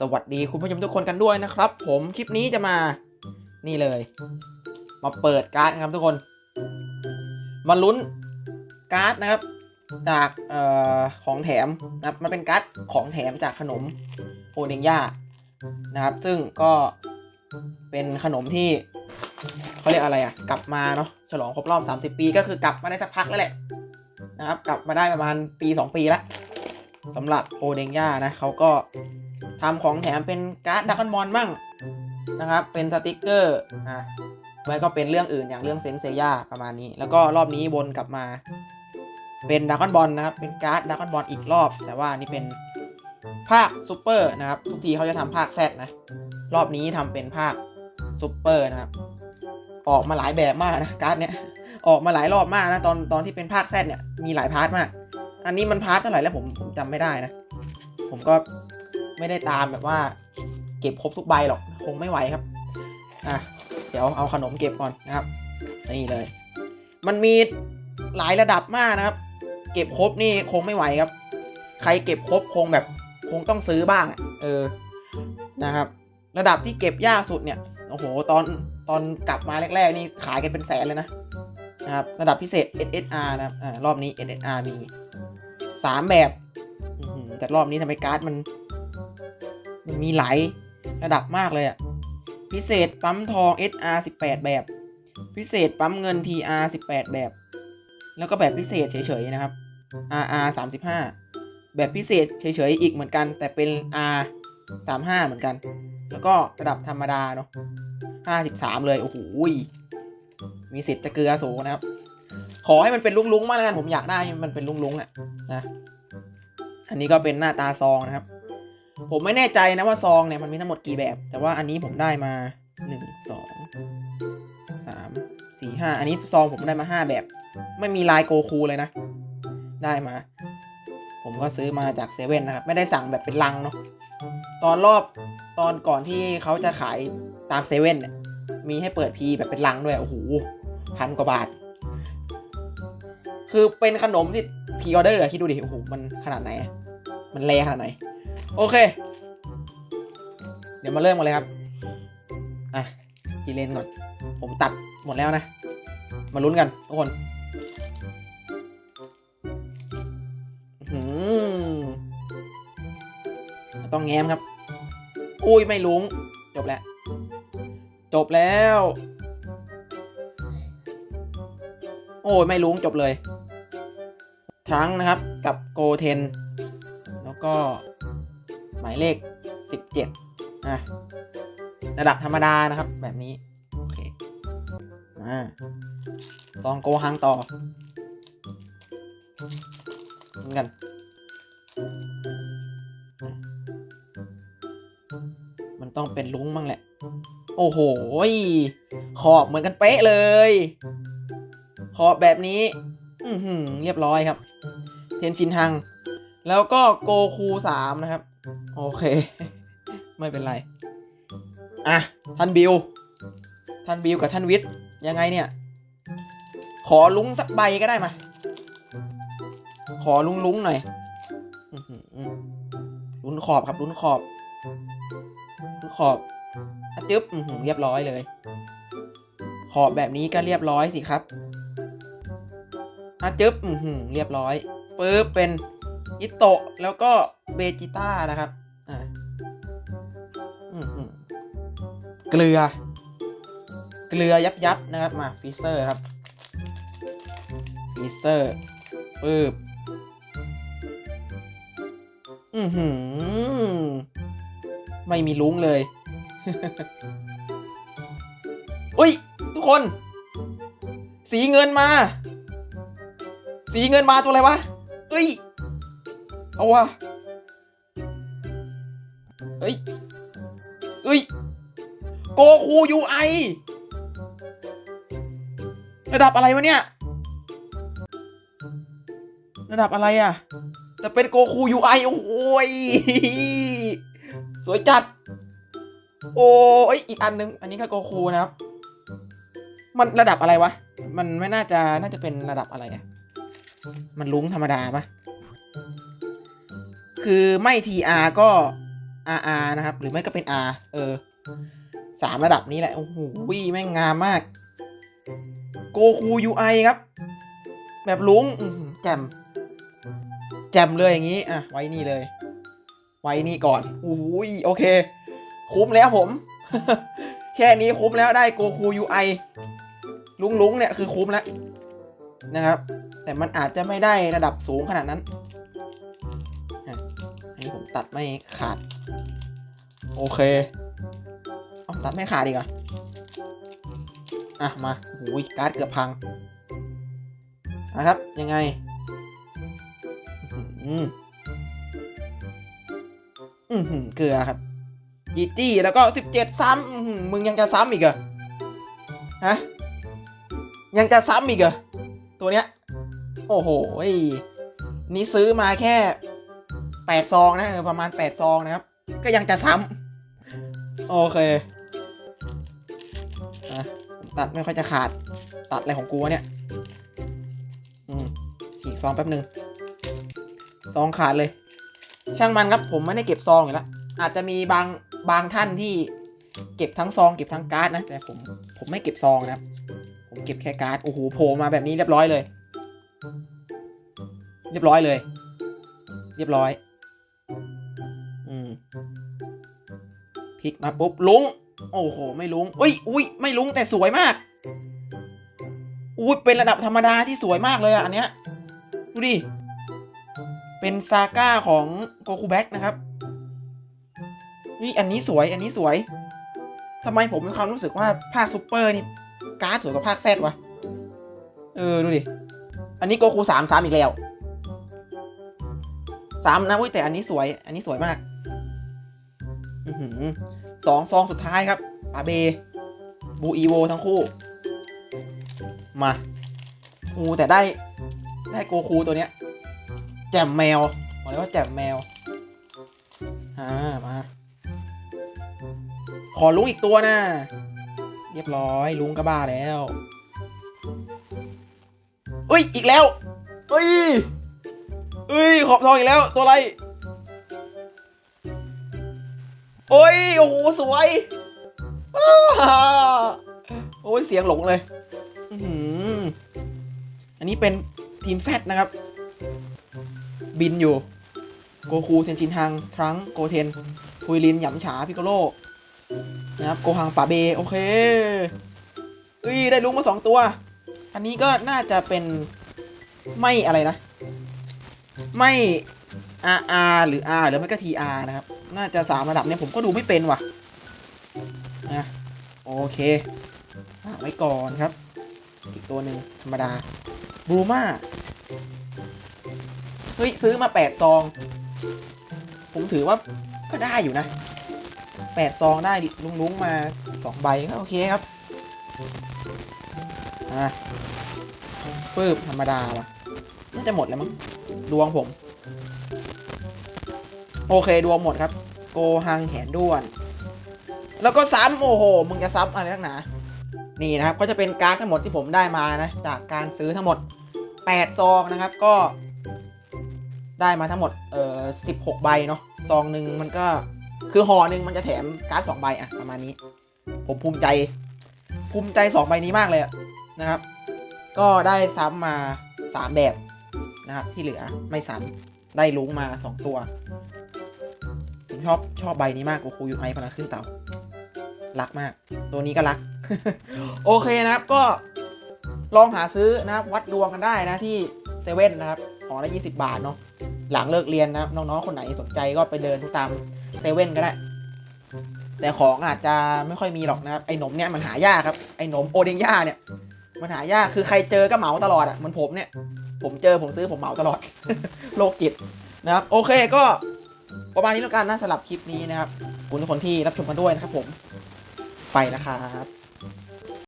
สวัสดีคุณผู้ชมทุกคนกันด้วยนะครับ ผมคลิปนี้จะมานี่เลย มาเปิดการ์ดนะครับทุกคน มาลุ้นการ์ดนะครับ จากออของแถมนะครับมันเป็นการ์ดของแถมจากขนมโอเดงย่านะครับ ซึ่งก็เป็นขนมที่เขาเรียกอะไรอะ กลับมาเนาะฉลองครบรอบ 30 ปีก็คือกลับมาได้สักพักแล้วแหละนะครับ กลับมาได้ประมาณปี 2 ปีแล้วสำหรับโอเดงย่านะเขาก็ ทำของแถมเป็นการ์ดดักอนบอลบ้างนะครับ เป็นสติกเกอร์อะไม่ก็เป็นเรื่องอื่นอย่างเรื่องเซนเซย่าประมาณนี้ แล้วก็รอบนี้วนกลับมา เป็นด r กอนบอลนะครับ เป็นการ์ดด r กอนบอลอีกรอบ แต่ว่านี่เป็นภาคซูเปอร์นะครับ ทุกทีเขาจะทำภาคแซดนะ รอบนี้ทำเป็นภาคซูเปอร์นะครับ ออกมาหลายแบบมากนะการ์ดเนี้ยออกมาหลายรอบมากนะตอนตอนที่เป็นภาคแซดเนี่ยมีหลายพาร์ทมาก อันนี้มันพาร์ทเท่าไหร่แล้วผมผมจำไม่ได้นะ ผมก็ ไม่ได้ตามแบบว่าเก็บครบทุกใบหรอกคงไม่ไหวครับอะเดี๋ยวเอาขนมเก็บก่อนนะครับ นี่เลย มันมีหลายระดับมากนะครับ เก็บครบนี่คงไม่ไหวครับ ใครเก็บครบคงแบบคงต้องซื้อบ้างอะเออนะครับ ระดับที่เก็บยากสุดเนี่ยโอ้โหตอนตอนกลับมาแรกๆ นี่ขายกันเป็นแสนเลยนะนะครับระดับพิเศษ SSR นะครับอ่ารอบนี้ SSR มี 3 แบบอื้อหือแต่รอบนี้ทำไมการ์ดมัน มีหลายระดับมากเลยอะพิเศษปั๊มทอง SR 18 แบบ พิเศษปั๊มเงิน TR 18 แบบ แล้วก็แบบพิเศษเฉยๆนะครับ RR 35 แบบพิเศษเฉยๆอีกเหมือนกัน แต่เป็น R 35 เหมือนกัน แล้วก็ระดับธรรมดาเนาะ53 เลย โอ้โหมีสิทธิ์จะเกลือสูงนะครับ ขอให้มันเป็นลุงๆมากแล้วกันผมอยากได้มันเป็นลุงๆอะนะอันนี้ก็เป็นหน้าตาซองนะครับ ผมไม่แน่ใจนะว่าซองเนี่ยมันมีทั้งหมดกี่แบบ แต่ว่าอันนี้ผมได้มาหนึ่งสองสามสี่ห้าอันนี้ซองผมได้มาห้าแบบ ไม่มีลายโกคูเลยนะ ได้มา ผมก็ซื้อมาจากเซเว่นนะครับ ไม่ได้สั่งแบบเป็นลังเนาะตอนรอบตอนก่อนที่เขาจะขายตามเซเว่นเนี่ยมีให้เปิดพีแบบเป็นลังด้วย โอ้โหพันกว่าบาท คือเป็นขนมที่พีออเดอร์อะคิดดูดิ โอ้โห มันขนาดไหน มันแรขนาดไหน โอเค เดี๋ยวมาเริ่มกันเลยครับ อะกีเลนก่อน ผมตัดหมดแล้วนะ มาลุ้นกันทุกคนหือต้องแง้มครับ อุ้ยไม่ลุงจบแล้ว จบแล้ว โอ้ยไม่ลุงจบเลยทรังนะครับกับโกเทน แล้วก็ มายเลข 17นะระดับธรรมดานะครับแบบนี้ โอเค มาซองโกฮังต่อเหมือนกันมันต้องเป็นลุงบ้างแหละ โอ้โห ขอบเหมือนกันเป๊ะเลย ขอบแบบนี้ อืเรียบร้อยครับ เทนชินฮัง แล้วก็โกคูสามนะครับ โอเค ไม่เป็นไร อะ ท่านบิว ท่านบิวกับท่านวิทย์ยังไงเนี่ย ขอลุงสักใบก็ได้มา ขอลุงลุงหน่อยลุ้นขอบครับลุ้นขอบลุ้นขอบอะจึ๊บเรียบร้อยเลย ขอบแบบนี้ก็เรียบร้อยสิครับอะจึ๊บเรียบร้อยปึ๊บเป็น อิโตะแล้วก็เบจิต้านะครับอ่าอื้อหือเกลือ เกลือยับยับนะครับ มาฟีเซอร์ครับฟีเซอร์ปึ๊บอือหือ ไม่มีลุ้งเลย อุ้ย ทุกคน สีเงินมา สีเงินมาตัวอะไรวะเอ้ย เอาวะเอ้ยเอ้ย โกคูยูไอระดับอะไรวะเนี่ย ระดับอะไรอะแต่เป็นโกคูยูไอโอ้ย สวยจัด โอ้ย อีกอันนึง อันนี้ก็โกคูนะครับ มันระดับอะไรวะ มันไม่น่าจะ น่าจะเป็นระดับอะไรอะมันลุ้งธรรมดาปะ คือไม่ TR ก็ RR นะครับ หรือไม่ก็เป็น R เออสามระดับนี้แหละ โอ้โหแม่งงามมาก โกคู UI ครับ แบบลุงแจมแจมเลยอย่างนี้ อะ ไว้นี่เลย ไว้นี่ก่อนอุ้ยโอเค คุ้มแล้วผม แค่นี้คุ้มแล้วได้โกคู UI ลุงลุงเนี่ยคือคุ้มแล้วนะครับ แต่มันอาจจะไม่ได้ระดับสูงขนาดนั้น ตัดไม่ขาด โอเคเอาตัดไม่ขาดดีกว่าอะ มาโอ้โหการ์ดเกือบพังนะครับ ยังไง อื้อหืออือเกลือครับยีจี้แล้วก็สิบเจ็ดซ้ำมึงยังจะซ้ำอีกเหรอฮะยังจะซ้ำอีกเหรอตัวเนี้ย โอ้โหนี่ซื้อมาแค่ แปดซองนะเออประมาณแปดซองนะครับ ก็ยังจะซ้ำโอเคอตัดไม่ค่อยจะขาดตัดอะไรของกูเนี่ยอืมฉีกซองแป๊บหนึ่งซองขาดเลย ช่างมันครับผมไม่ได้เก็บซองอยู่แล้วอาจจะมีบางบางท่านที่เก็บทั้งซองเก็บทั้งการ์ดนะแต่ผมผมไม่เก็บซองนะครับ ผมเก็บแค่การ์ดโอ้โหโผล่มาแบบนี้เรียบร้อยเลย เรียบร้อยเลย เรียบร้อย ลิกมาปุ๊บลุงโอ้โห ไม่ลุงอุ้ยอุ้ยไม่ลุงแต่สวยมากอุ้ยเป็นระดับธรรมดาที่สวยมากเลยอะอันเนี้ยดูดิ เป็นซาก้าของโกคูแบ็กนะครับ นี่อันนี้สวยอันนี้สวยทำไมผมมีความรู้สึกว่าภาคซูเปอร์นี่การ์ดสวยกว่าภาคแซดวะ เออ ดูดิ อันนี้โกคูสามสามอีกแล้วสามนะเว้ยแต่อันนี้สวย อันนี้สวยมาก สองซองสุดท้ายครับปาเบบูอีโวทั้งคู่ มาอูแต่ได้ได้โกคูตัวเนี้ย แจ่มแมวบอกเลยว่าแจ่มแมวอ่ามา ขอลุงอีกตัวนะเรียบร้อยลุงก็บ้าแล้วเอ้ย อีกแล้วเอ้ยเอ้ย ขอบทองอีกแล้ว ตัวอะไร โอ้ย โอ้โห สวยโอ้ย เสียงหลงเลยอืมอันนี้เป็นทีมแซดนะครับ บินอยู่ โกคูเทนชินฮัง ทรังก์โกเทนคุยลินหยำฉา พิโกโล นะครับ โกฮังป่าเบ โอเคเอ้ย ได้ลุงมาสองตัว อันนี้ก็น่าจะเป็นไม่อะไรนะ ไม่ RR หรือ R หรือไม่ก็ TR นะครับ น่าจะสามระดับเนี่ยผมก็ดูไม่เป็นว่ะนะโอเคฝากไว้ก่อนครับ อีกตัวหนึ่งธรรมดาบรูมาเฮ้ย ซื้อมาแปดซอง ผมถือว่าก็ได้อยู่นะแปดซองได้ดิลุงมาสองใบก็โอเคครับอะปื้บธรรมดาว่ะน่าจะหมดแล้วมั้งดวงผม โอเคดวงหมดครับ โกหังแขนด้วน แล้วก็ซ้ำโอ้โห มึงจะซ้ำอะไรนักหนา นี่นะครับ ก็จะเป็นการ์ดทั้งหมดที่ผมได้มานะ จากการซื้อทั้งหมด 8 ซองนะครับ ก็ ได้มาทั้งหมด เอ่อ16ใบเนาะ ซองหนึ่งมันก็ คือห่อหนึ่งมันจะแถมการ์ด2ใบอะประมาณนี้ ผมภูมิใจ ภูมิใจ2ใบนี้มากเลยนะครับ ก็ได้ซ้ำมา3แบบนะครับ ที่เหลือไม่ซ้ำ ได้ลุงมา2ตัว ผมชอบชอบใบนี้มากกูคูยูไอพลังขึ้นเต่า รักมาก ตัวนี้ก็รัก โอเคนะครับก็ลองหาซื้อนะครับ วัดดวงกันได้นะที่เซเว่นนะครับของละ20บาทเนาะหลังเลิกเรียนนะครับน้องๆคนไหนสนใจก็ไปเดินตามเซเว่นก็ได้ แต่ของอาจจะไม่ค่อยมีหรอกนะครับไอ้หนมเนี่ยมันหายากครับไอ้หนมโอเดงย่าเนี่ยมันหายากคือใครเจอก็เหมาตลอดอะเหมือนผมเนี่ย ผมเจอผมซื้อผมเหมาตลอด โลกจิตนะครับ โอเคก็ประมาณนี้แล้วกันนะสำหรับคลิปนี้นะครับขอบคุณทุกคนที่รับชมกันด้วยนะครับผม ไปแล้วครับ